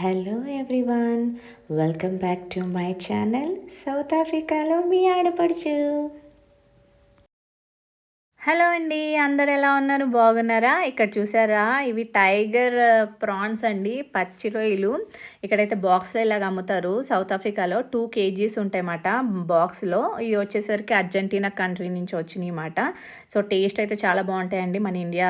Hello everyone welcome back to my channel south ఆఫ్రికాలో మీ ఆడపడుచు. హలో అండి అందరు ఎలా ఉన్నారు? బాగున్నారా? ఇక్కడ చూసారా? ఇవి టైగర్ ప్రాన్స్ అండి పచ్చి రొయ్యలు. ఇక్కడైతే బాక్స్లో ఇలాగ అమ్ముతారు. సౌత్ ఆఫ్రికాలో టూ కేజీస్ ఉంటాయన్నమాట బాక్స్లో. ఇవి వచ్చేసరికి అర్జెంటీనా కంట్రీ నుంచి వచ్చినాయి అన్నమాట సో టేస్ట్ అయితే చాలా బాగుంటాయండి. మన ఇండియా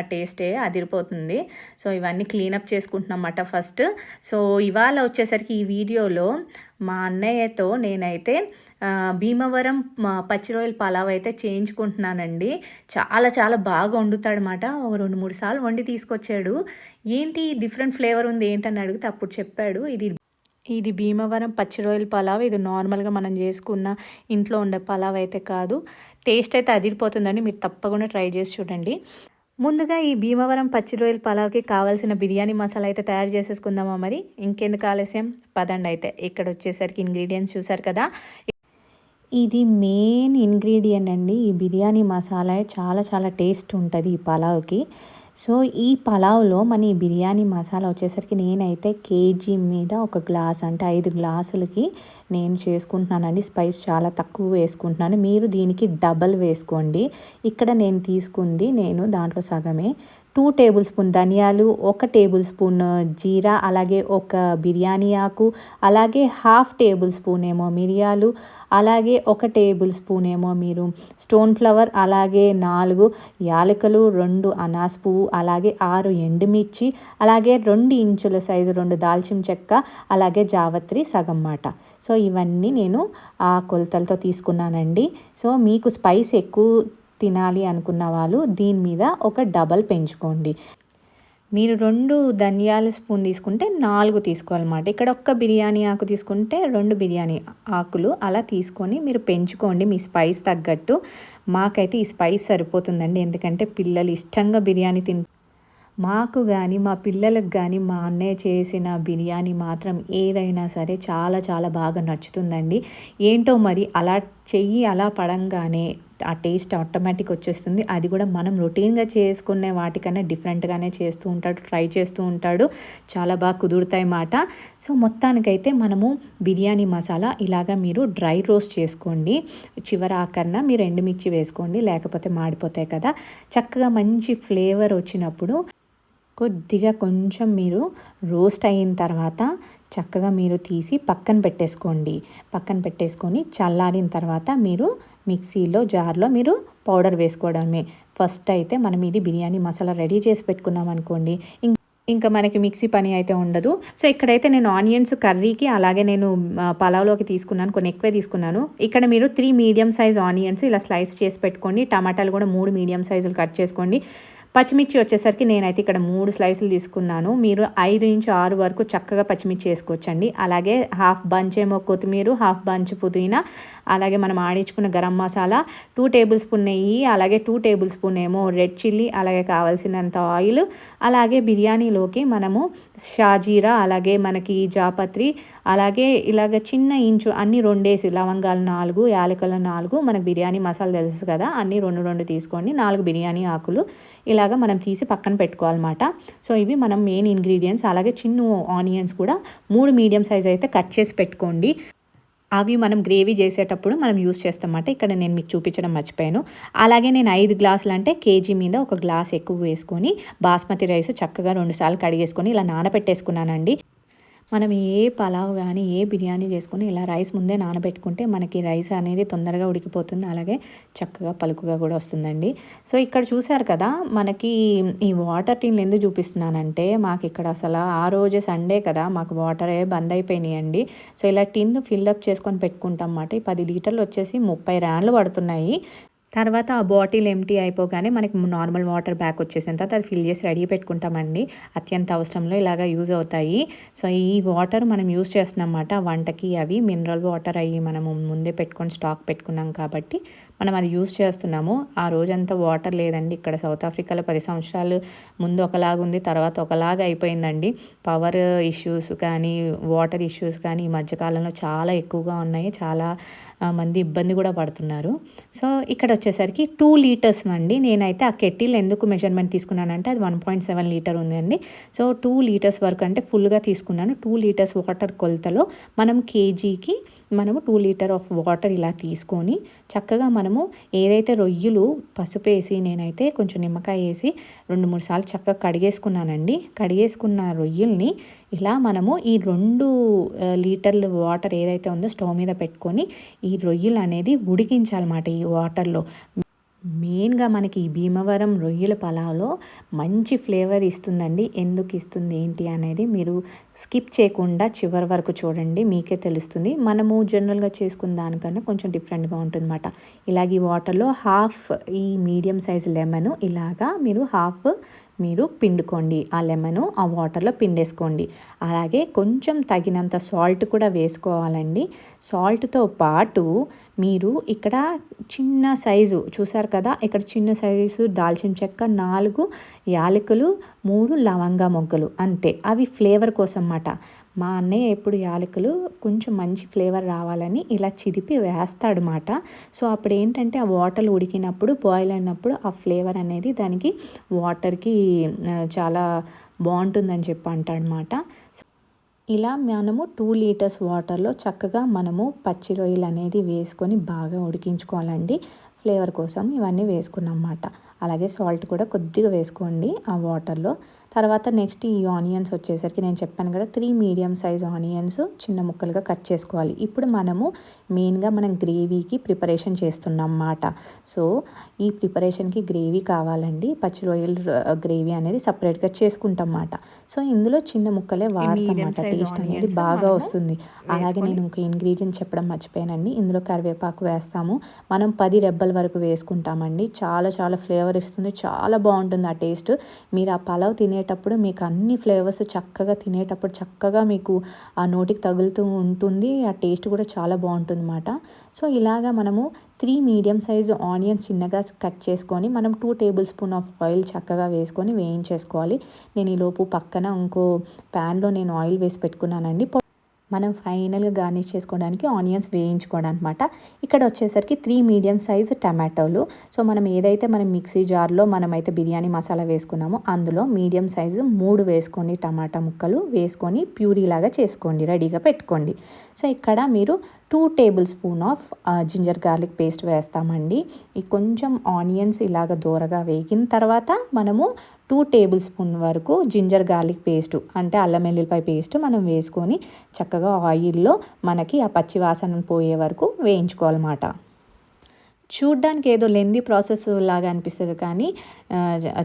ఆ టేస్టే అదిరిపోతుంది. సో ఇవన్నీ క్లీనప్ చేసుకుంటున్నాం అన్నమాట ఫస్ట్. సో ఇవాళ వచ్చేసరికి ఈ వీడియోలో మా అన్నయ్యతో నేనైతే భీమవరం పచ్చి రొయ్యల పలావ్ అయితే చేయించుకుంటున్నానండి. చాలా చాలా బాగా వండుతాడనమాట రెండు మూడు సార్లు వండి తీసుకొచ్చాడు. ఏంటి డిఫరెంట్ ఫ్లేవర్ ఉంది ఏంటని అడిగితే అప్పుడు చెప్పాడు. ఇది ఇది భీమవరం పచ్చి రొయ్యల పలావ్. ఇది నార్మల్గా మనం చేసుకున్న ఇంట్లో ఉండే పలావ్ అయితే కాదు. టేస్ట్ అయితే అదిరిపోతుందండి. మీరు తప్పకుండా ట్రై చేసి చూడండి. ముందుగా ఈ భీమవరం పచ్చి రొయ్యల పలావ్కి కావాల్సిన బిర్యానీ మసాలా అయితే తయారు చేసేసుకుందామా మరి? ఇంకెందుకు ఆలస్యం? పదండి అయితే. ఇక్కడ వచ్చేసరికి ఇంగ్రీడియంట్స్ చూసారు కదా. ఇది మెయిన్ ఇంగ్రీడియంట్ అండి. ఈ బిర్యానీ మసాలా చాలా చాలా టేస్ట్ ఉంటుంది ఈ పలావ్కి. సో ఈ పలావ్లో మన ఈ బిర్యానీ మసాలా వచ్చేసరికి నేనైతే కేజీ మీద ఒక గ్లాస్ అంటే ఐదు గ్లాసులకి నేను చేసుకుంటున్నానండి. స్పైస్ చాలా తక్కువ వేసుకుంటున్నాను. మీరు దీనికి డబల్ వేసుకోండి. ఇక్కడ నేను తీసుకుంది నేను దాంట్లో సగమే. టూ టేబుల్ స్పూన్ ధనియాలు ఒక టేబుల్ స్పూన్ జీరా అలాగే ఒక బిర్యానీ ఆకు అలాగే హాఫ్ టేబుల్ స్పూన్ ఏమో మిరియాలు అలాగే ఒక టేబుల్ స్పూన్ ఏమో మీరు స్టోన్ ఫ్లవర్ అలాగే నాలుగు యాలకులు రెండు అనాస్ పువ్వు అలాగే ఆరు ఎండుమిర్చి అలాగే రెండు ఇంచుల సైజు రెండు దాల్చిన చెక్క అలాగే జావత్రి సగం మాట. సో ఇవన్నీ నేను ఆ కొలతలతో తీసుకున్నానండి. సో మీకు స్పైస్ ఎక్కువ తినాలి అనుకున్న వాళ్ళు దీని మీద ఒక డబల్ పెంచుకోండి. మీరు రెండు ధనియాల స్పూన్ తీసుకుంటే నాలుగు తీసుకోవాలన్నమాట. ఇక్కడ ఒక్క బిర్యానీ ఆకు తీసుకుంటే రెండు బిర్యానీ ఆకులు అలా తీసుకొని మీరు పెంచుకోండి మీ స్పైస్ తగ్గట్టు. మాకైతే ఈ స్పైస్ సరిపోతుందండి. ఎందుకంటే పిల్లలు ఇష్టంగా బిర్యానీ తింటారు మాకు కానీ మా పిల్లలకు కానీ మా అన్నయ్య చేసిన బిర్యానీ మాత్రం ఏదైనా సరే చాలా చాలా బాగా నచ్చుతుందండి. ఏంటో మరి అలా చెయ్యి అలా పడంగానే ఆ టేస్ట్ ఆటోమేటిక్ వచ్చేస్తుంది. అది కూడా మనం రొటీన్గా చేసుకునే వాటికన్నా డిఫరెంట్గానే చేస్తూ ఉంటాడు ట్రై చేస్తూ ఉంటాడు. చాలా బాగా కుదురుతాయి మాట. సో మొత్తానికైతే మనము బిర్యానీ మసాలా ఇలాగా మీరు డ్రై రోస్ట్ చేసుకోండి. చివరి ఆకరణ మీరు ఎండుమిర్చి వేసుకోండి లేకపోతే మాడిపోతాయి కదా. చక్కగా మంచి ఫ్లేవర్ వచ్చినప్పుడు కొద్దిగా కొంచెం మీరు రోస్ట్ అయిన తర్వాత చక్కగా మీరు తీసి పక్కన పెట్టేసుకోండి. పక్కన పెట్టేసుకొని చల్లారిన తర్వాత మీరు మిక్సీలో జార్లో మీరు పౌడర్ వేసుకోవడమే. ఫస్ట్ అయితే మనం ఇది బిర్యానీ మసాలా రెడీ చేసి పెట్టుకున్నాం అనుకోండి. ఇంకా మనకి మిక్సీ పని అయితే ఉండదు. సో ఇక్కడైతే నేను ఆనియన్స్ కర్రీకి అలాగే నేను పలావ్లోకి తీసుకున్నాను. కొన్ని ఎక్కువే తీసుకున్నాను. ఇక్కడ మీరు త్రీ మీడియం సైజ్ ఆనియన్స్ ఇలా స్లైస్ చేసి పెట్టుకోండి. టమాటాలు కూడా మూడు మీడియం సైజులు కట్ చేసుకోండి. పచ్చిమిర్చి వచ్చేసరికి నేనైతే ఇక్కడ మూడు స్లైసులు తీసుకున్నాను. మీరు ఐదు నుంచి ఆరు వరకు చక్కగా పచ్చిమిర్చి వేసుకోవచ్చండి. అలాగే హాఫ్ బంచ్ ఏమో కొత్తిమీర హాఫ్ బంచ్ పుదీనా అలాగే మనం ఆడించుకున్న garam masala two tablespoon నెయ్యి అలాగే టూ టేబుల్ స్పూన్ ఏమో రెడ్ చిల్లీ అలాగే కావాల్సినంత ఆయిల్ అలాగే బిర్యానీలోకి మనము షాజీరా అలాగే మనకి జాపత్రి అలాగే ఇలాగ చిన్న ఇంచు అన్ని రెండేసి లవంగాలు నాలుగు యాలకులు నాలుగు మనకు బిర్యానీ మసాలా తెలుసు కదా అన్ని రెండు రెండు తీసుకోండి. నాలుగు బిర్యానీ ఆకులు ఇలా ఇలాగ మనం తీసి పక్కన పెట్టుకోవాలన్నమాట. సో ఇవి మనం మెయిన్ ఇంగ్రీడియంట్స్ అలాగే చిన్న ఆనియన్స్ కూడా మూడు మీడియం సైజ్ అయితే కట్ చేసి పెట్టుకోండి. అవి మనం గ్రేవీ చేసేటప్పుడు మనం యూస్ చేస్తామన్నమాట. ఇక్కడ నేను మీకు చూపించడం మర్చిపోయాను. అలాగే నేను ఐదు గ్లాసులు అంటే కేజీ మీద ఒక గ్లాస్ ఎక్కువ వేసుకొని బాస్మతి రైస్ చక్కగా రెండుసార్లు కడిగేసుకొని ఇలా నానబెట్టేసుకున్నానండి. మనం ఏ పలావ్ కానీ ఏ బిర్యానీ చేసుకుని ఇలా రైస్ ముందే నానబెట్టుకుంటే మనకి రైస్ అనేది తొందరగా ఉడికిపోతుంది. అలాగే చక్కగా పలుకుగా కూడా వస్తుందండి. సో ఇక్కడ చూసారు కదా మనకి ఈ వాటర్ టీన్లు ఎందుకు చూపిస్తున్నానంటే మాకు ఇక్కడ అసలు ఆ రోజు సండే కదా మాకు వాటరే బంద్ అయిపోయినాయండి. సో ఇలా టిన్ ఫిల్అప్ చేసుకొని పెట్టుకుంటాం అన్నమాట. ఈ పది లీటర్లు వచ్చేసి ముప్పై ర్యాన్లు పడుతున్నాయి. తర్వాత ఆ బాటిల్ ఎంటీ అయిపోగానే మనకి నార్మల్ వాటర్ బ్యాక్ వచ్చేసిన తర్వాత అది ఫిల్ చేసి రెడీ పెట్టుకుంటామండి. అత్యంత అవసరంలో ఇలాగా యూజ్ అవుతాయి. సో ఈ వాటర్ మనం యూజ్ చేస్తున్నామన్నమాట. వంటకి అవి మినరల్ వాటర్ అయ్యి మనము ముందే పెట్టుకొని స్టాక్ పెట్టుకున్నాం కాబట్టి మనం అది యూజ్ చేస్తున్నాము. ఆ రోజంతా వాటర్ లేదండి. ఇక్కడ సౌత్ ఆఫ్రికాలో పది సంవత్సరాలు ముందు ఒకలాగా ఉంది తర్వాత ఒకలాగా అయిపోయిందండి. పవర్ ఇష్యూస్ కానీ వాటర్ ఇష్యూస్ కానీ ఈ మధ్యకాలంలో చాలా ఎక్కువగా ఉన్నాయి. చాలా మంది ఇబ్బంది కూడా పడుతున్నారు. సో ఇక్కడ వచ్చేసరికి టూ లీటర్స్ అండి నేనైతే ఆ కెటిల్ ఎందుకు మెజర్మెంట్ తీసుకున్నానంటే అది వన్ పాయింట్ సెవెన్ లీటర్ ఉందండి. సో టూ లీటర్స్ వరకు అంటే ఫుల్గా తీసుకున్నాను. టూ లీటర్స్ వాటర్ కొలతలో మనం కేజీకి మనము టూ లీటర్ ఆఫ్ వాటర్ ఇలా తీసుకొని చక్కగా మనము ఏదైతే రొయ్యలు పసుపు వేసి నేనైతే కొంచెం నిమ్మకాయ వేసి రెండు మూడు సార్లు చక్కగా కడిగేసుకున్నానండి. కడిగేసుకున్న రొయ్యల్ని ఇలా మనము ఈ రెండు లీటర్లు వాటర్ ఏదైతే ఉందో స్టవ్ మీద పెట్టుకొని ఈ రొయ్యలు అనేది ఉడికించాలన్నమాట ఈ వాటర్లో. మెయిన్గా మనకి ఈ భీమవరం రొయ్యల పలావ్లో మంచి ఫ్లేవర్ ఇస్తుందండి. ఎందుకు ఇస్తుంది ఏంటి అనేది మీరు స్కిప్ చేయకుండా చివరి వరకు చూడండి మీకే తెలుస్తుంది. మనము జనరల్గా చేసుకున్న దానికన్నా కొంచెం డిఫరెంట్గా ఉంటుందన్నమాట. ఇలాగ ఈ వాటర్లో హాఫ్ ఈ మీడియం సైజ్ లెమన్ ఇలాగా మీరు హాఫ్ మీరు పిండుకోండి. ఆ లెమను ఆ వాటర్లో పిండేసుకోండి. అలాగే కొంచెం తగినంత సాల్ట్ కూడా వేసుకోవాలండి. సాల్ట్తో పాటు మీరు ఇక్కడ చిన్న సైజు చూసారు కదా ఇక్కడ చిన్న సైజు దాల్చిన చెక్క నాలుగు యాలకులు మూడు లవంగా మొగ్గలు అంతే. అవి ఫ్లేవర్ కోసం అన్నమాట. మా అన్నయ్య ఎప్పుడు యాలకులు కొంచెం మంచి ఫ్లేవర్ రావాలని ఇలా చిదిపి వేస్తాడనమాట సో అప్పుడు ఏంటంటే ఆ వాటర్ ఉడికినప్పుడు బాయిల్ అయినప్పుడు ఆ ఫ్లేవర్ అనేది దానికి వాటర్కి చాలా బాగుంటుందని చెప్పి అంటాడనమాట ఇలా మనము టూ లీటర్స్ వాటర్లో చక్కగా మనము పచ్చి రొయ్యలు అనేది వేసుకొని బాగా ఉడికించుకోవాలండి. ఫ్లేవర్ కోసం ఇవన్నీ వేసుకున్నాం అన్నమాట అలాగే సాల్ట్ కూడా కొద్దిగా వేసుకోండి ఆ వాటర్లో. తర్వాత నెక్స్ట్ ఈ ఆనియన్స్ వచ్చేసరికి నేను చెప్పాను కదా త్రీ మీడియం సైజ్ ఆనియన్స్ చిన్న ముక్కలుగా కట్ చేసుకోవాలి. ఇప్పుడు మనము మెయిన్గా మనం గ్రేవీకి ప్రిపరేషన్ చేస్తున్నాం అన్నమాట. సో ఈ ప్రిపరేషన్కి గ్రేవీ కావాలండి. పచ్చి రొయ్యల గ్రేవీ అనేది సపరేట్గా చేసుకుంటాం అన్నమాట. సో ఇందులో చిన్న ముక్కలే వాడతాం medium అన్నమాట. size టేస్ట్ అనేది బాగా వస్తుంది. అలాగే నేను ఇంకో ఇంగ్రీడియంట్ చెప్పడం మర్చిపోయానండి. ఇందులో కరివేపాకు వేస్తాము. మనం పది రెబ్బల వరకు వేసుకుంటామండి. చాలా చాలా ఫ్లేవర్ ఇస్తుంది. చాలా బాగుంటుంది ఆ టేస్ట్. మీరు ఆ పలావ్ తినేటప్పుడు మీకు అన్ని ఫ్లేవర్స్ చక్కగా తినేటప్పుడు చక్కగా మీకు ఆ నోటికి తగులుతూ ఉంటుంది. ఆ టేస్ట్ కూడా చాలా బాగుంటుంది అన్నమాట సో ఇలాగా మనము త్రీ మీడియం సైజు ఆనియన్స్ చిన్నగా కట్ చేసుకొని మనం two tablespoon of oil చక్కగా వేసుకొని వేయించేసుకోవాలి. నేను ఈలోపు పక్కన ఇంకో ప్యాన్లో నేను ఆయిల్ వేసి పెట్టుకున్నానండి. మనం ఫైనల్గా గార్నిష్ చేసుకోవడానికి ఆనియన్స్ వేయించుకోవడం అనమాట ఇక్కడ వచ్చేసరికి త్రీ మీడియం సైజ్ టమాటోలు. సో మనం ఏదైతే మనం మిక్సీ జార్లో మనమైతే బిర్యానీ మసాలా వేసుకున్నామో అందులో మీడియం సైజు మూడు వేసుకోండి టమాటా ముక్కలు. వేసుకొని ప్యూరీ లాగా చేసుకోండి రెడీగా పెట్టుకోండి. సో ఇక్కడ మీరు two tablespoon of ginger garlic paste వేస్తామండి. ఈ కొంచెం ఆనియన్స్ ఇలాగ దూరగా వేగిన తర్వాత మనము టూ టేబుల్ స్పూన్ వరకు జింజర్ గార్లిక్ పేస్ట్ అంటే అల్లం వెల్లుల్లిపాయ పేస్ట్ మనం వేసుకొని చక్కగా ఆయిల్లో మనకి ఆ పచ్చి వాసన పోయే వరకు వేయించుకోవాలన్నమాట. చూడ్డానికి ఏదో లెంది ప్రాసెస్ లాగా అనిపిస్తుంది కానీ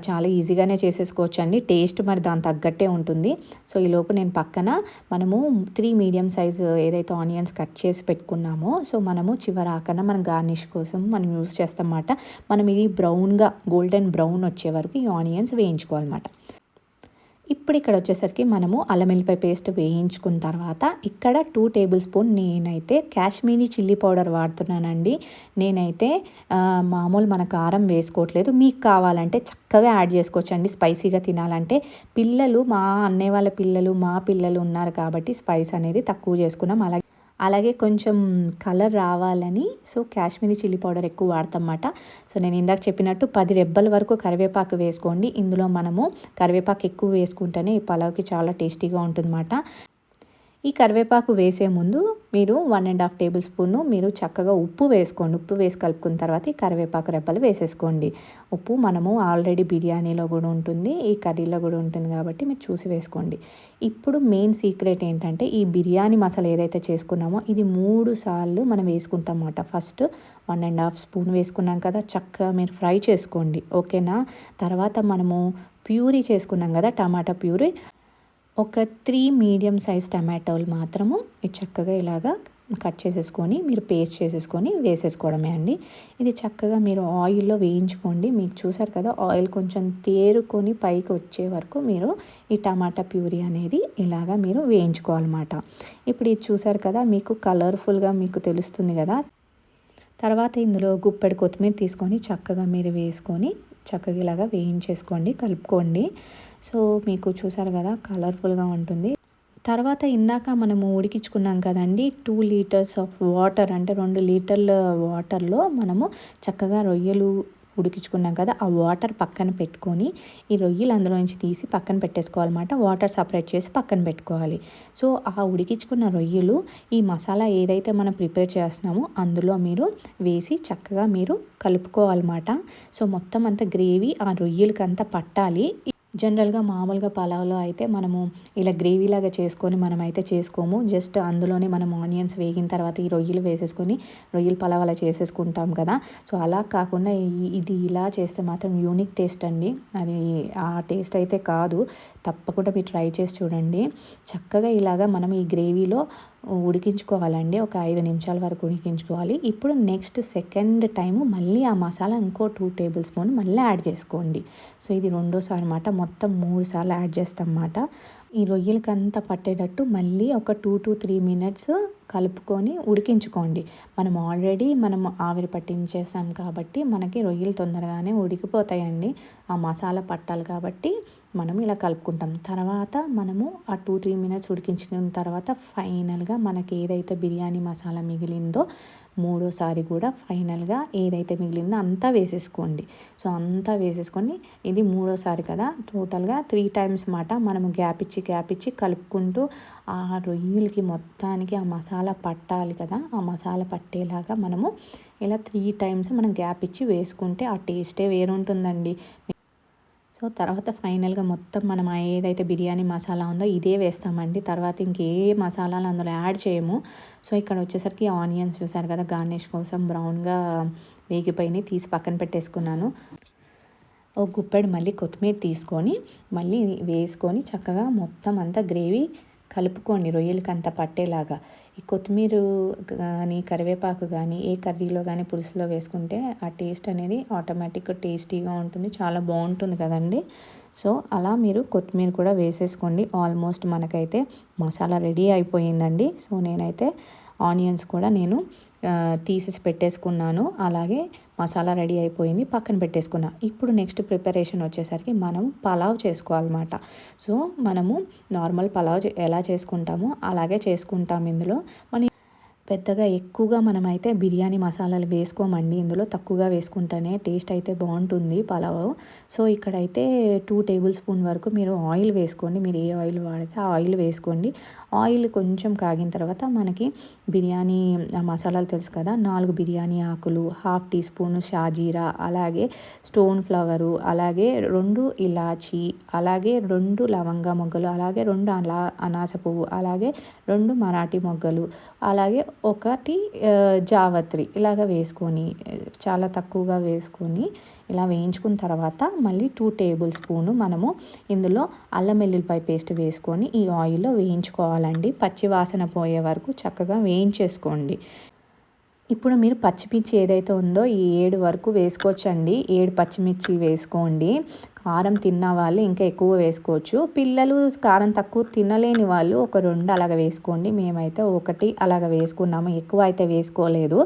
చాలా ఈజీగానే చేసేసుకోవచ్చు అండి టేస్ట్ మరి దాని తగ్గట్టే ఉంటుంది. సో ఈ లోపు నేను పక్కన మనము త్రీ మీడియం సైజ్ ఏదైతే ఆనియన్స్ కట్ చేసి పెట్టుకున్నామో సో మనము చివరాకన మనం గార్నిష్ కోసం మనం యూస్ చేస్తామన్నమాట. మనం ఇది బ్రౌన్గా గోల్డెన్ బ్రౌన్ వచ్చే వరకు ఈ ఆనియన్స్ వేయించుకోవాలన్నమాట. ఇప్పుడు ఇక్కడ వచ్చేసరికి మనము అల్లమిల్లిపాయ పేస్ట్ వేయించుకున్న తర్వాత ఇక్కడ టూ టేబుల్ స్పూన్ నేనైతే కాశ్మీరీ చిల్లీ పౌడర్ వాడుతున్నానండి. నేనైతే మామూలు మన కారం వేసుకోవట్లేదు. మీకు కావాలంటే చక్కగా యాడ్ చేసుకోవచ్చు అండి స్పైసీగా తినాలంటే పిల్లలు మా అన్నయ్య వాళ్ళ పిల్లలు మా పిల్లలు ఉన్నారు కాబట్టి స్పైస్ అనేది తక్కువ చేసుకున్నాం. అలాగే అలాగే కొంచెం కలర్ రావాలని సో కాశ్మీరీ చిల్లీ పౌడర్ ఎక్కువ వాడతామన్నమాట. సో నేను ఇందాక చెప్పినట్టు పది రెబ్బల వరకు కరివేపాకు వేసుకోండి. ఇందులో మనము కరివేపాకు ఎక్కువ వేసుకుంటేనే ఈ పలావ్కి చాలా టేస్టీగా ఉంటుందన్నమాట. ఈ కరివేపాకు వేసే ముందు మీరు one and half tablespoon మీరు చక్కగా ఉప్పు వేసుకోండి. ఉప్పు వేసి కలుపుకున్న తర్వాత ఈ కరివేపాకు రెప్పలు వేసేసుకోండి. ఉప్పు మనము ఆల్రెడీ బిర్యానీలో కూడా ఉంటుంది ఈ కర్రీలో కూడా ఉంటుంది కాబట్టి మీరు చూసి వేసుకోండి. ఇప్పుడు మెయిన్ సీక్రెట్ ఏంటంటే ఈ బిర్యానీ మసాలా ఏదైతే చేసుకున్నామో ఇది మూడు సార్లు మనం వేసుకుంటాం అన్నమాట. First one and half spoon వేసుకున్నాం కదా చక్కగా మీరు ఫ్రై చేసుకోండి. ఓకేనా తర్వాత మనము ప్యూరీ చేసుకున్నాం కదా టమాటా ప్యూరీ. ఒక త్రీ మీడియం సైజ్ టమాటోలు మాత్రము ఇది చక్కగా ఇలాగా కట్ చేసేసుకొని మీరు పేస్ట్ చేసేసుకొని వేసేసుకోవడమే అండి. ఇది చక్కగా మీరు ఆయిల్లో వేయించుకోండి. మీకు చూసారు కదా ఆయిల్ కొంచెం తేరుకొని పైకి వచ్చే వరకు మీరు ఈ టమాటా ప్యూరీ అనేది ఇలాగా మీరు వేయించుకోవాలన్నమాట. ఇప్పుడు ఇది చూసారు కదా మీకు కలర్ఫుల్గా మీకు తెలుస్తుంది కదా. తర్వాత ఇందులో గుప్పెడు కొత్తిమీర తీసుకొని చక్కగా మీరు వేసుకొని చక్కగా ఇలాగా వేయించేసుకోండి కలుపుకోండి. సో మీకు చూసారు కదా కలర్ఫుల్గా ఉంటుంది. తర్వాత ఇందాక మనము ఉడికించుకున్నాం కదండి టూ లీటర్స్ ఆఫ్ వాటర్ అంటే రెండు లీటర్ల వాటర్లో మనము చక్కగా రొయ్యలు ఉడికించుకున్నాం కదా ఆ వాటర్ పక్కన పెట్టుకొని ఈ రొయ్యలు అందులో నుంచి తీసి పక్కన పెట్టేసుకోవాలన్నమాట. వాటర్ సపరేట్ చేసి పక్కన పెట్టుకోవాలి. సో ఆ ఉడికించుకున్న రొయ్యలు ఈ మసాలా ఏదైతే మనం ప్రిపేర్ చేస్తున్నామో అందులో మీరు వేసి చక్కగా మీరు కలుపుకోవాలన్నమాట. సో మొత్తం అంతా గ్రేవీ ఆ రొయ్యలకి అంతా పట్టాలి. జనరల్గా మామూలుగా పలావ్లో అయితే మనము ఇలా గ్రేవీలాగా చేసుకొని మనమైతే చేసుకోము. జస్ట్ అందులోనే మనం ఆనియన్స్ వేగిన తర్వాత ఈ రొయ్యలు వేసేసుకొని రొయ్యలు పలావ్ అలా చేసేసుకుంటాం కదా. సో అలా కాకుండా ఇది ఇలా చేస్తే మాత్రం యూనిక్ టేస్ట్ అండి. అది ఆ టేస్ట్ అయితే కాదు. తప్పకుండా మీరు ట్రై చేసి చూడండి. చక్కగా ఇలాగా మనం ఈ గ్రేవీలో ఉడికించుకోవాలండి. ఒక ఐదు నిమిషాల వరకు ఉడికించుకోవాలి. ఇప్పుడు నెక్స్ట్ సెకండ్ టైము మళ్ళీ ఆ మసాలా ఇంకో టూ టేబుల్ స్పూన్ మళ్ళీ యాడ్ చేసుకోండి. సో ఇది రెండోసారి అనమాట మొత్తం మూడు సార్లు యాడ్ చేస్తాం అన్నమాట. ఈ రొయ్యలకంతా పట్టేటట్టు మళ్ళీ ఒక టూ టు త్రీ మినిట్స్ కలుపుకొని ఉడికించుకోండి. మనం ఆల్రెడీ మనం ఆవిరి పట్టించేసాం కాబట్టి మనకి రొయ్యలు తొందరగానే ఉడికిపోతాయండి. ఆ మసాలా పట్టాలి కాబట్టి మనం ఇలా కలుపుకుంటాం. తర్వాత మనము ఆ టూ త్రీ మినిట్స్ ఉడికించుకున్న తర్వాత ఫైనల్గా మనకి ఏదైతే బిర్యానీ మసాలా మిగిలిందో మూడోసారి కూడా ఫైనల్గా ఏదైతే మిగిలిందో అంతా వేసేసుకోండి. సో అంతా వేసేసుకొని ఇది మూడోసారి కదా టోటల్గా త్రీ టైమ్స్ మాట మనము గ్యాప్ ఇచ్చి గ్యాప్ ఇచ్చి కలుపుకుంటూ ఆ రొయ్యలకి మొత్తానికి ఆ మసాలా పట్టాలి కదా ఆ మసాలా పట్టేలాగా మనము ఇలా త్రీ టైమ్స్ మనం గ్యాప్ ఇచ్చి వేసుకుంటే ఆ టేస్టే వేరుంటుందండి. సో తర్వాత ఫైనల్గా మొత్తం మనం ఏదైతే బిర్యానీ మసాలా ఉందో ఇదే వేస్తామండి. తర్వాత ఇంకే మసాలాలు అందులో యాడ్ చేయము. సో ఇక్కడ వచ్చేసరికి ఆనియన్స్ చూసారు కదా గార్నిష్ కోసం బ్రౌన్గా వేగిపోయినాయి తీసి పక్కన పెట్టేసుకున్నాను. ఒక గుప్పెడు మళ్ళీ కొత్తిమీర తీసుకొని మళ్ళీ వేసుకొని చక్కగా మొత్తం అంతా గ్రేవీ కలుపుకోండి రొయ్యలకి అంత పట్టేలాగా. ఈ కొత్తిమీర కానీ కరివేపాకు కానీ ఏ కర్రీలో కానీ పులుసులో వేసుకుంటే ఆ టేస్ట్ అనేది ఆటోమేటిక్గా టేస్టీగా ఉంటుంది చాలా బాగుంటుంది కదండి. సో అలా మీరు కొత్తిమీర కూడా వేసేసుకోండి. ఆల్మోస్ట్ మనకైతే మసాలా రెడీ అయిపోయిందండి. సో నేనైతే ఆనియన్స్ కూడా నేను తీసేసి పెట్టేసుకున్నాను. అలాగే మసాలా రెడీ అయిపోయింది పక్కన పెట్టేసుకున్నా. ఇప్పుడు నెక్స్ట్ ప్రిపరేషన్ వచ్చేసరికి మనం పలావ్ చేసుకోవాలన్నమాట. సో మనము నార్మల్ పలావ్ ఎలా చేసుకుంటామో అలాగే చేసుకుంటాం ఇందులో. మన పెద్దగా ఎక్కువగా మనమైతే బిర్యానీ మసాలాలు వేసుకోమండి. ఇందులో తక్కువగా వేసుకుంటేనే టేస్ట్ అయితే బాగుంటుంది పలావ్. సో ఇక్కడైతే టూ టేబుల్ స్పూన్ వరకు మీరు ఆయిల్ వేసుకోండి. మీరు ఏ ఆయిల్ వాడితే ఆ ఆయిల్ వేసుకోండి. ఆయిల్ కొంచెం కాగిన తర్వాత మనకి బిర్యానీ మసాలాలు తెలుసు కదా నాలుగు బిర్యానీ ఆకులు హాఫ్ టీ స్పూన్ షాజీరా అలాగే స్టోన్ ఫ్లవరు అలాగే రెండు ఇలాచి అలాగే రెండు లవంగ మొగ్గలు అలాగే రెండు అలా అనాస పువ్వు అలాగే రెండు మరాఠీ మొగ్గలు అలాగే ఒకటి జావత్రి ఇలాగ వేసుకొని చాలా తక్కువగా వేసుకొని ఇలా వేయించుకున్న తర్వాత మళ్ళీ టూ టేబుల్ స్పూను మనము ఇందులో అల్లం వెల్లుల్లిపాయ పేస్ట్ వేసుకొని ఈ ఆయిల్లో వేయించుకోవాలండి. పచ్చి వాసన పోయే వరకు చక్కగా వేయించేసుకోండి. ఇప్పుడు మీరు పచ్చిమిర్చి ఏదైతే ఉందో ఈ ఏడు వరకు వేసుకోవచ్చండి. ఏడు పచ్చిమిర్చి వేసుకోండి. కారం తిన్న వాళ్ళు ఇంకా ఎక్కువ వేసుకోవచ్చు. పిల్లలు కారం తక్కువ తినలేని వాళ్ళు ఒక రెండు అలాగ వేసుకోండి. మేమైతే ఒకటి అలాగ వేసుకున్నాము. ఎక్కువ అయితే వేసుకోలేదు.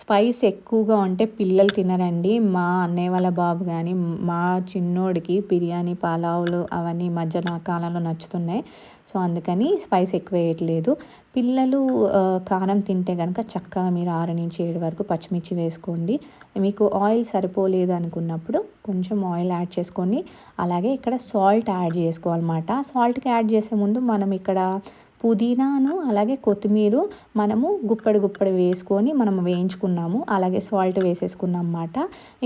స్పైస్ ఎక్కువగా ఉంటే పిల్లలు తినరండి. మా అన్నయ్య వాళ్ళ బాబు కానీ మా చిన్నోడికి బిర్యానీ పలావులు అవన్నీ మధ్యన కాలంలో నచ్చుతున్నాయి. సో అందుకని స్పైస్ ఎక్కువ వేయట్లేదు పిల్లలు కారం తింటే కనుక చక్కగా మీరు ఆరు నుంచి ఏడు వరకు పచ్చిమిర్చి వేసుకోండి. మీకు ఆయిల్ సరిపోలేదు అనుకున్నప్పుడు కొంచెం ఆయిల్ యాడ్ చేసుకోండి అలాగే ఇక్కడ సాల్ట్ యాడ్ చేసుకోవాలన్నమాట. సాల్ట్కి యాడ్ చేసే ముందు మనం ఇక్కడ పుదీనాను అలాగే కొత్తిమీర మనము గుప్పడి గుప్పడి వేసుకొని మనం వేయించుకున్నాము. అలాగే సాల్ట్ వేసేసుకున్నాం అన్నమాట.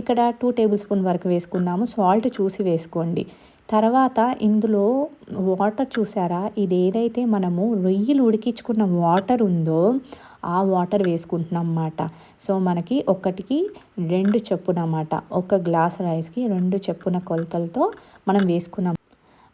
ఇక్కడ టూ టేబుల్ స్పూన్ వరకు వేసుకున్నాము. సాల్ట్ చూసి వేసుకోండి. తర్వాత ఇందులో వాటర్ చూసారా? ఇది ఏదైతే మనము రొయ్యలు ఉడికించుకున్న వాటర్ ఉందో ఆ వాటర్ వేసుకుంటున్నాం అన్నమాట. సో మనకి ఒకటికి రెండు చెప్పున అన్నమాట. ఒక గ్లాస్ రైస్కి రెండు చెప్పున కొలతలతో మనం వేసుకున్నాం.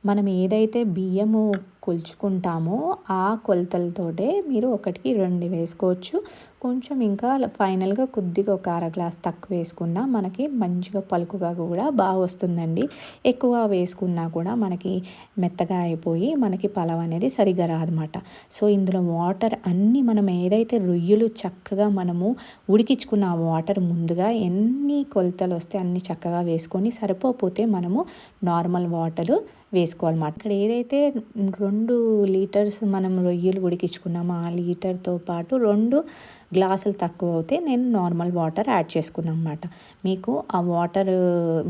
మనం ఏదైతే బియ్యము కొలుచుకుంటామో ఆ కొలతలతోటే మీరు ఒకటికి రెండు వేసుకోవచ్చు. కొంచెం ఇంకా ఫైనల్గా కొద్దిగా ఒక అర గ్లాస్ తక్కువ వేసుకున్నా మనకి మంచిగా పలుకుగా కూడా బాగా వస్తుందండి. ఎక్కువ వేసుకున్నా కూడా మనకి మెత్తగా అయిపోయి మనకి పలావ్ అనేది సరిగ్గా రాదన్నమాట. సో ఇందులో వాటర్ అన్నీ మనం ఏదైతే రొయ్యలు చక్కగా మనము ఉడికించుకున్న ఆ వాటర్ ముందుగా ఎన్ని కొలతలు వస్తే అన్ని చక్కగా వేసుకొని సరిపోతే మనము నార్మల్ వాటరు వేసుకోవాలన్నమాట. ఇక్కడ ఏదైతే రెండు లీటర్స్ మనం రొయ్యలు ఉడికించుకున్నామో ఆ లీటర్తో పాటు రెండు గ్లాసులు తక్కువ అవుతే నేను నార్మల్ వాటర్ యాడ్ చేసుకున్నాను అనమాట మీకు ఆ వాటర్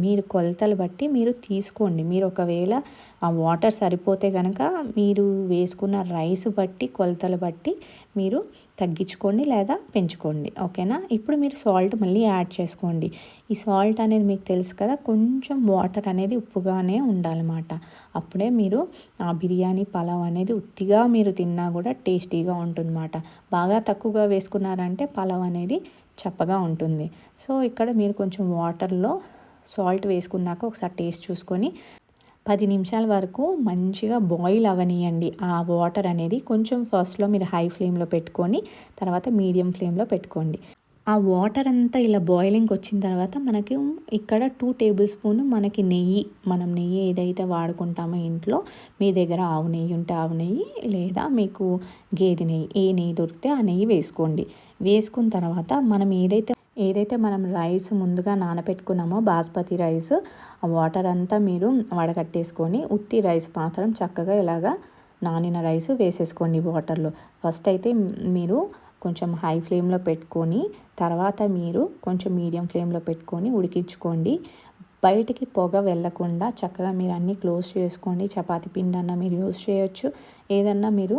మీరు కొలతలు బట్టి మీరు తీసుకోండి. మీరు ఒకవేళ ఆ వాటర్ సరిపోతే కనుక మీరు వేసుకున్న రైస్ బట్టి కొలతలు బట్టి మీరు తగ్గించుకోండి లేదా పెంచుకోండి. ఓకేనా? ఇప్పుడు మీరు సాల్ట్ మళ్ళీ యాడ్ చేసుకోండి. ఈ సాల్ట్ అనేది మీకు తెలుసు కదా కొంచెం వాటర్ అనేది ఉప్పుగానే ఉండాలన్నమాట. అప్పుడే మీరు ఆ బిర్యానీ పలావ్ అనేది ఉత్తిగా మీరు తిన్నా కూడా టేస్టీగా ఉంటుందన్నమాట. బాగా తక్కువగా వేసుకున్నారంటే పలావ్ అనేది చప్పగా ఉంటుంది. సో ఇక్కడ మీరు కొంచెం వాటర్లో సాల్ట్ వేసుకున్నాక ఒకసారి టేస్ట్ చూసుకొని పది నిమిషాల వరకు మంచిగా బాయిల్ అవనియండి. ఆ వాటర్ అనేది కొంచెం ఫస్ట్లో మీరు హై ఫ్లేమ్లో పెట్టుకొని తర్వాత మీడియం ఫ్లేమ్లో పెట్టుకోండి. ఆ వాటర్ అంతా ఇలా బాయిలింగ్ వచ్చిన తర్వాత మనకి ఇక్కడ టూ టేబుల్ స్పూన్ మనకి నెయ్యి మనం నెయ్యి ఏదైతే వాడుకుంటామో ఇంట్లో మీ దగ్గర ఆవు నెయ్యి ఉంటే ఆవు నెయ్యి లేదా మీకు గేదె నెయ్యి ఏ నెయ్యి దొరికితే ఆ నెయ్యి వేసుకోండి. వేసుకున్న తర్వాత మనం ఏదైతే ఏదైతే మనం రైస్ ముందుగా నానబెట్టుకున్నామో బాస్మతి రైస్ వాటర్ అంతా మీరు వడగట్టేసుకొని ఉత్తి రైస్ మాత్రం చక్కగా ఇలాగా నానిన రైస్ వేసేసుకోండి వాటర్లో. ఫస్ట్ అయితే మీరు కొంచెం హై ఫ్లేమ్లో పెట్టుకొని తర్వాత మీరు కొంచెం మీడియం ఫ్లేమ్లో పెట్టుకొని ఉడికించుకోండి. బయటికి పొగ వెళ్ళకుండా చక్కగా మీరు అన్నీ క్లోజ్ చేసుకోండి. చపాతి పిండి అన్న మీరు యూజ్ చేయొచ్చు. ఏదన్నా మీరు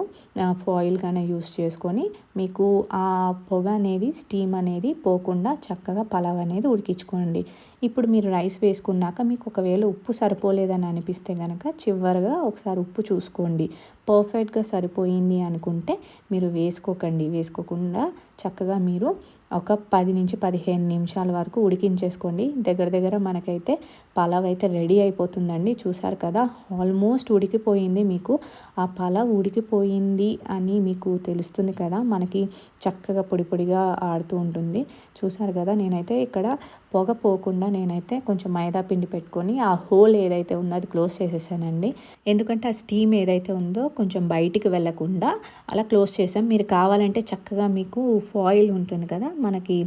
ఫాయిల్ కానీ యూస్ చేసుకొని మీకు ఆ పొగ అనేది స్టీమ్ అనేది పోకుండా చక్కగా పలావ్ అనేది ఉడికించుకోండి. ఇప్పుడు మీరు రైస్ వేసుకున్నాక మీకు ఒకవేళ ఉప్పు సరిపోలేదని అనిపిస్తే కనుక చివరిగా ఒకసారి ఉప్పు చూసుకోండి. పర్ఫెక్ట్గా సరిపోయింది అనుకుంటే మీరు వేసుకోకండి. వేసుకోకుండా చక్కగా మీరు ఒక పది నుంచి పదిహేను నిమిషాల వరకు ఉడికించేసుకోండి. దగ్గర దగ్గర మనకైతే పలావ్ అయితే రెడీ అయిపోతుందండి. చూసారు కదా? ఆల్మోస్ట్ ఉడికిపోయింది మీకు. ఆ పలావ్ ఉడికిపోయింది అని మీకు తెలుస్తుంది కదా. మనకి చక్కగా పొడి పొడిగా ఆడుతూ ఉంటుంది. చూసారు కదా నేనైతే ఇక్కడ పొగ పోకుండా నేనైతే కొంచెం మైదా పిండి పెట్టుకొని ఆ హోల్ ఏదైతే ఉందో అది క్లోజ్ చేసేసానండి. ఎందుకంటే ఆ స్టీమ్ ఏదైతే ఉందో కొంచెం బయటికి వెళ్ళకుండా అలా క్లోజ్ చేసాం. మీరు కావాలంటే చక్కగా మీకు ఫాయిల్ ఉంటుంది కదా మనకి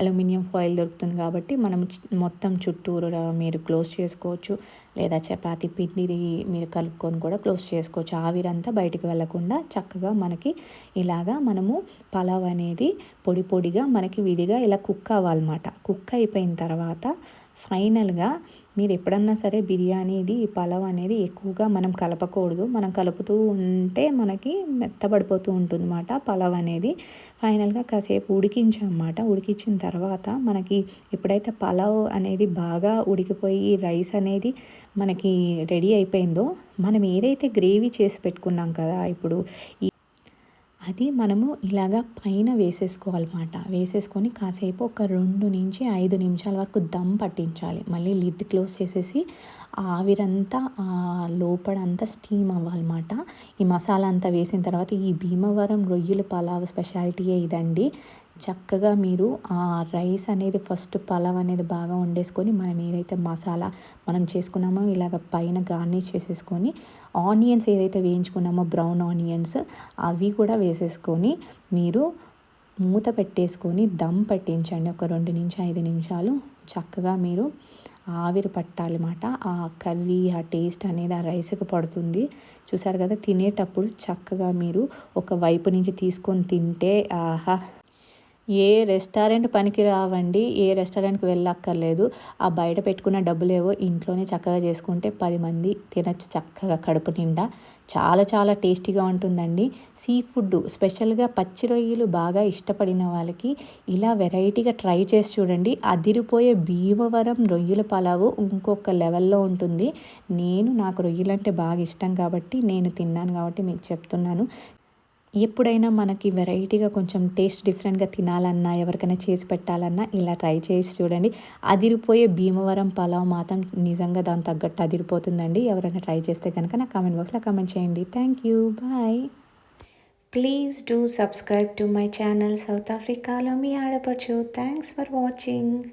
అల్యూమినియం ఫాయిల్ దొరుకుతుంది కాబట్టి మనం మొత్తం చుట్టూరు మీరు క్లోజ్ చేసుకోవచ్చు. లేదా చపాతి పిండిది మీరు కలుపుకొని కూడా క్లోజ్ చేసుకోవచ్చు. ఆవిరంతా బయటికి వెళ్ళకుండా చక్కగా మనకి ఇలాగా మనము పలావ్ అనేది పొడి పొడిగా మనకి విడిగా ఇలా కుక్ అవ్వాలన్నమాట. కుక్ అయిపోయిన తర్వాత ఫైనల్గా మీరు ఎప్పుడన్నా సరే బిర్యానీది పలావ్ అనేది ఎక్కువగా మనం కలపకూడదు. మనం కలుపుతూ ఉంటే మనకి మెత్తబడిపోతూ ఉంటుంది అన్నమాట పలావ్ అనేది. ఫైనల్గా కాసేపు ఉడికించమాట ఉడికించిన తర్వాత మనకి ఎప్పుడైతే పలావ్ అనేది బాగా ఉడికిపోయి రైస్ అనేది మనకి రెడీ అయిపోయిందో మనం ఏదైతే గ్రేవీ చేసి పెట్టుకున్నాం కదా ఇప్పుడు అది మనము ఇలాగా పైన వేసేసుకోవాలన్నమాట. వేసేసుకొని కాసేపు ఒక రెండు నుంచి ఐదు నిమిషాల వరకు దమ్ పట్టించాలి. మళ్ళీ లిడ్ క్లోజ్ చేసేసి ఆవిరంతా లోపడంతా స్టీమ్ అవ్వాలన్నమాట. ఈ మసాలా అంతా వేసిన తర్వాత ఈ భీమవరం రొయ్యల పలావ్ స్పెషాలిటీయే ఇదండి. చక్కగా మీరు ఆ రైస్ అనేది ఫస్ట్ పలావ్ అనేది బాగా వండేసుకొని మనం ఏదైతే మసాలా మనం చేసుకున్నామో ఇలాగ పైన గార్నిష్ చేసేసుకొని ఆనియన్స్ ఏదైతే వేయించుకున్నామో బ్రౌన్ ఆనియన్స్ అవి కూడా వేసేసుకొని మీరు మూత పెట్టేసుకొని దమ్ పెట్టించండి. ఒక రెండు నుంచి ఐదు నిమిషాలు చక్కగా మీరు ఆవిరి పట్టాలన్నమాట ఆ కర్రీ ఆ టేస్ట్ అనేది ఆ రైస్కి పడుతుంది. చూసారు కదా తినేటప్పుడు చక్కగా మీరు ఒక వైపు నుంచి తీసుకొని తింటే ఆహా! ఏ రెస్టారెంట్ పనికి రావండి ఏ రెస్టారెంట్కి వెళ్ళక్కర్లేదు. ఆ బయట పెట్టుకున్న డబ్బులేవో ఇంట్లోనే చక్కగా చేసుకుంటే పది మంది తినచ్చు చక్కగా కడుపు నిండా. చాలా చాలా టేస్టీగా ఉంటుందండి. సీ ఫుడ్ స్పెషల్గా పచ్చి రొయ్యలు బాగా ఇష్టపడిన వాళ్ళకి ఇలా వెరైటీగా ట్రై చేసి చూడండి. అదిరిపోయే భీమవరం రొయ్యల పలావు ఇంకొక లెవెల్లో ఉంటుంది. నేను నాకు రొయ్యలు అంటే బాగా ఇష్టం కాబట్టి నేను తిన్నాను కాబట్టి మీకు చెప్తున్నాను. ఎప్పుడైనా మనకి వెరైటీగా కొంచెం టేస్ట్ డిఫరెంట్గా తినాలన్నా ఎవరికైనా చేసి పెట్టాలన్నా ఇలా ట్రై చేసి చూడండి. అదిరిపోయే భీమవరం పలావ్ మాత్రం నిజంగా దాని తగ్గట్టు అదిరిపోతుందండి. ఎవరైనా ట్రై చేస్తే కనుక నా కామెంట్ బాక్స్లో కామెంట్ చేయండి. Thank you. Bye. Please do subscribe to my channel south ఆఫ్రికాలో మీ ఆడపడుచు. Thanks for watching.